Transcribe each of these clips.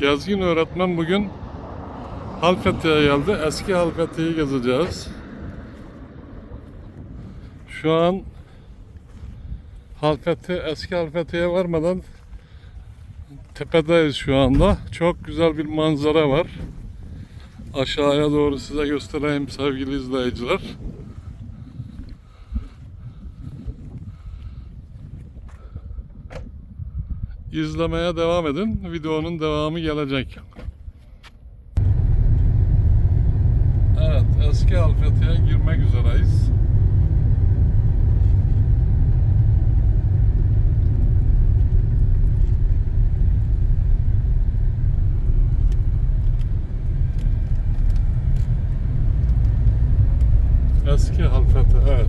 Gezgin öğretmen bugün Halfeti'ye geldi. Eski Halfeti'yi gezeceğiz. Şu an Halfeti, eski Halfeti'ye varmadan tepedeyiz şu anda. Çok güzel bir manzara var. Aşağıya doğru size göstereyim sevgili izleyiciler. İzlemeye devam edin. Videonun devamı gelecek. Evet, eski Alfeti'ye girmek üzereyiz. Eski Halfeti, evet.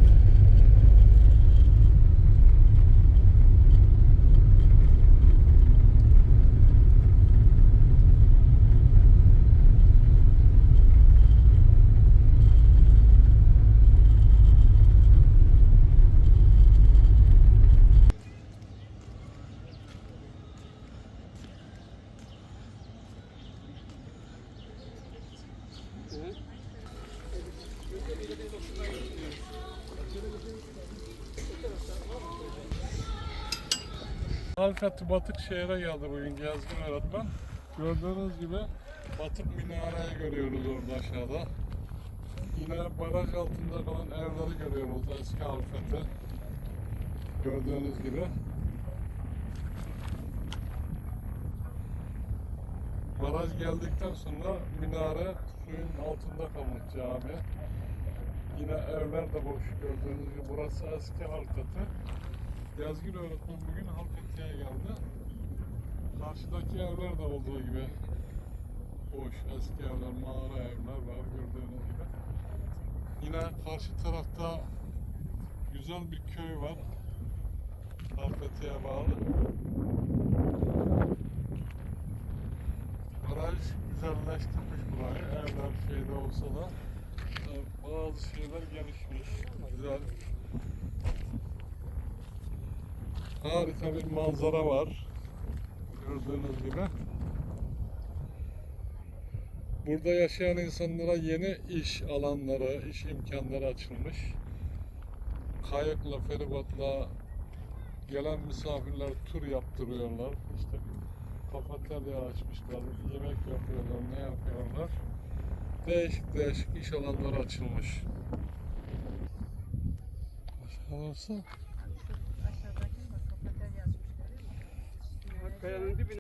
Halfeti Batık şehre geldi bugün gezgin öğretmen. Gördüğünüz gibi Batık minareyi görüyoruz orada aşağıda. Yine baraj altında kalan evleri görüyoruz eski Halfeti. Gördüğünüz gibi. Baraj geldikten sonra minare suyun altında kalmış cami. Yine evler de boş gördüğünüz gibi. Burası eski Halfeti. Yazgın öğretmen bugün Halfeti'ye geldi. Karşıdaki evler de olduğu gibi boş, eski evler, mağara evler var gördüğünüz gibi. Yine karşı tarafta güzel bir köy var. Halfeti'ye bağlı. Baraj güzelleştirmiş burayı. Evler şeyde olsa da e, bazı şeyler gelişmiş. Güzel. Harika bir manzara var. Gördüğünüz gibi. Burada yaşayan insanlara yeni iş alanları, iş imkanları açılmış. Kayıkla, feribotla gelen misafirler tur yaptırıyorlar. İşte kafeterya açmışlar, yemek yapıyorlar, ne yapıyorlar. Değişik değişik iş alanları açılmış. Aşağısı Kayanın dibine.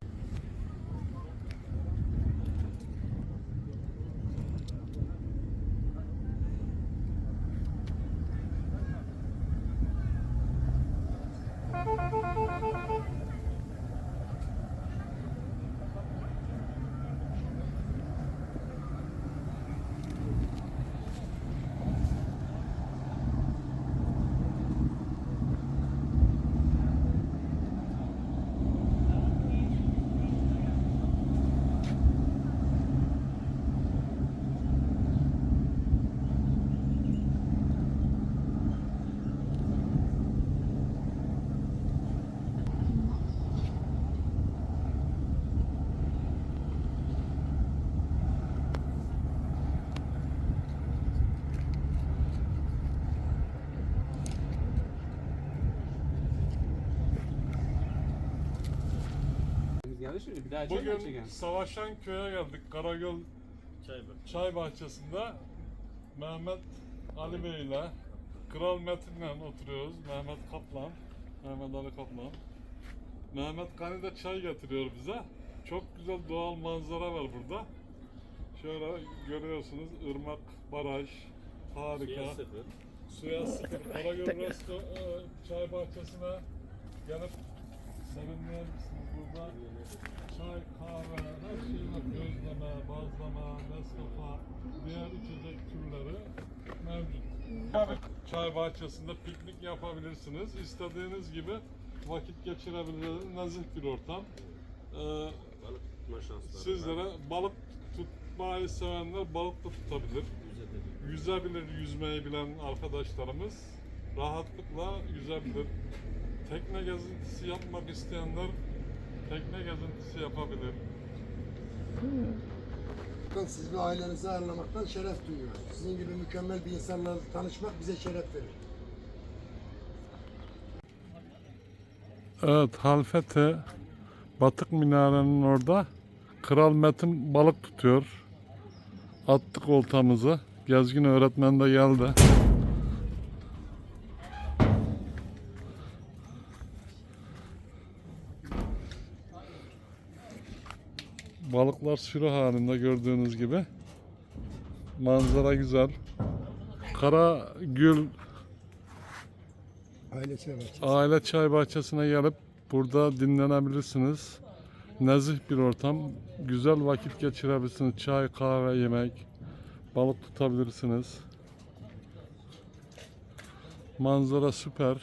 Şimdi bir daha Bugün çeken. Savaşan köye geldik. Karagöl Çay Bahçesi'nde Mehmet Ali Bey ile Kral Metin'le oturuyoruz. Mehmet Kaplan, Mehmet Ali Kaplan. Mehmet Gani de çay getiriyor bize. Çok güzel doğal manzara var burada. Şöyle görüyorsunuz ırmak, baraj, harika. Suya sıfır. Karagöl Resto e, Çay Bahçesi'ne gelip serinleyebilirsiniz burada. Çay, kahve, her şey var. Gözleme, bazlama, Nescafe, diğer içecek türleri mevcut. Yani çay bahçesinde piknik yapabilirsiniz. İstediğiniz gibi vakit geçirebileceğiniz nezih bir ortam. Ee, Balık tutma şansları sizlere balık tutmayı sevenler balık da tutabilir. Yüzebilir yüzmeyi bilen arkadaşlarımız rahatlıkla yüzebilir. Tekne gezintisi yapmak isteyenler tekne gezintisi yapabilir. Bakın Siz ve ailenizi ağırlamaktan şeref duyuyoruz. Sizin gibi mükemmel bir insanla tanışmak bize şeref verir. Evet Halfeti Batık Minarenin orada Kral Metin balık tutuyor. Attık oltamızı. Gezgin öğretmen de geldi. Balıklar sürü halinde gördüğünüz gibi. Manzara güzel. Kara Gül Aile sever. Aile çay bahçesine gelip burada dinlenebilirsiniz. Nezih bir ortam. Güzel vakit geçirebilirsiniz. Çay, kahve, yemek. Balık tutabilirsiniz. Manzara süper.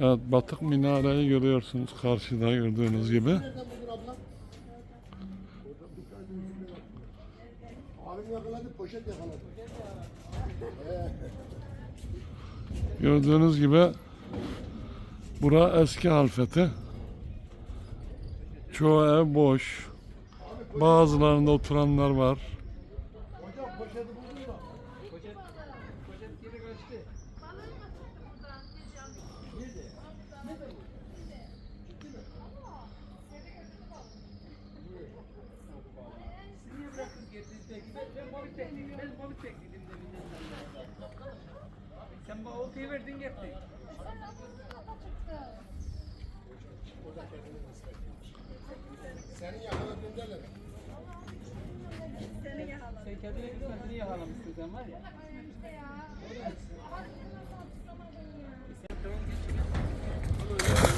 Evet, batık minareyi görüyorsunuz karşıda gördüğünüz gibi. Gördüğünüz gibi bura eski halfeti. Çoğu ev boş. Bazılarında oturanlar var. Oltayı verdin gittin. Senin yakaladığın derler. Sen kendine gitmedin niye yakalamışsın sen var ya.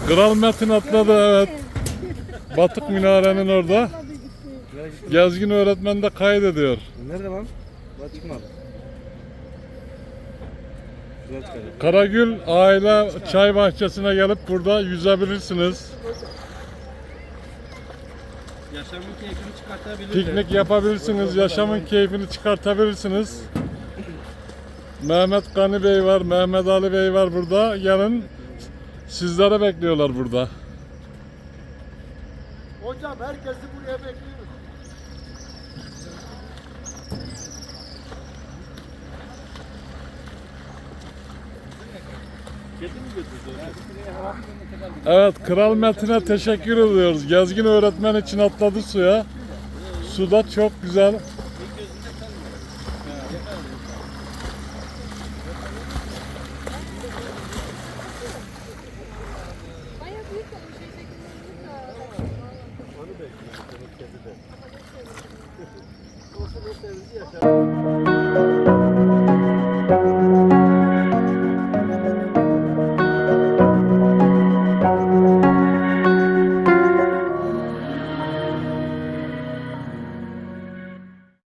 Kral Metin atladı evet. Batık Minare'nin orada. Gezgin öğretmen de kaydediyor. Nerede lan? Daha çıkmadı. Karagül aile çay bahçesine gelip burada yüzebilirsiniz. Yaşamın keyfini çıkartabilir. Piknik yapabilirsiniz, yaşamın keyfini çıkartabilirsiniz. Mehmet Gani Bey var, Mehmet Ali Bey var burada. Gelin sizlere bekliyorlar burada. Hocam herkesi buraya bekliyoruz. Evet, Kral Metin'e teşekkür ediyoruz. Gezgin öğretmen için atladı suya. Suda çok güzel. Bayağı büyük olmuş. Şeklinde büyük de. Olsun o terzi yaşar.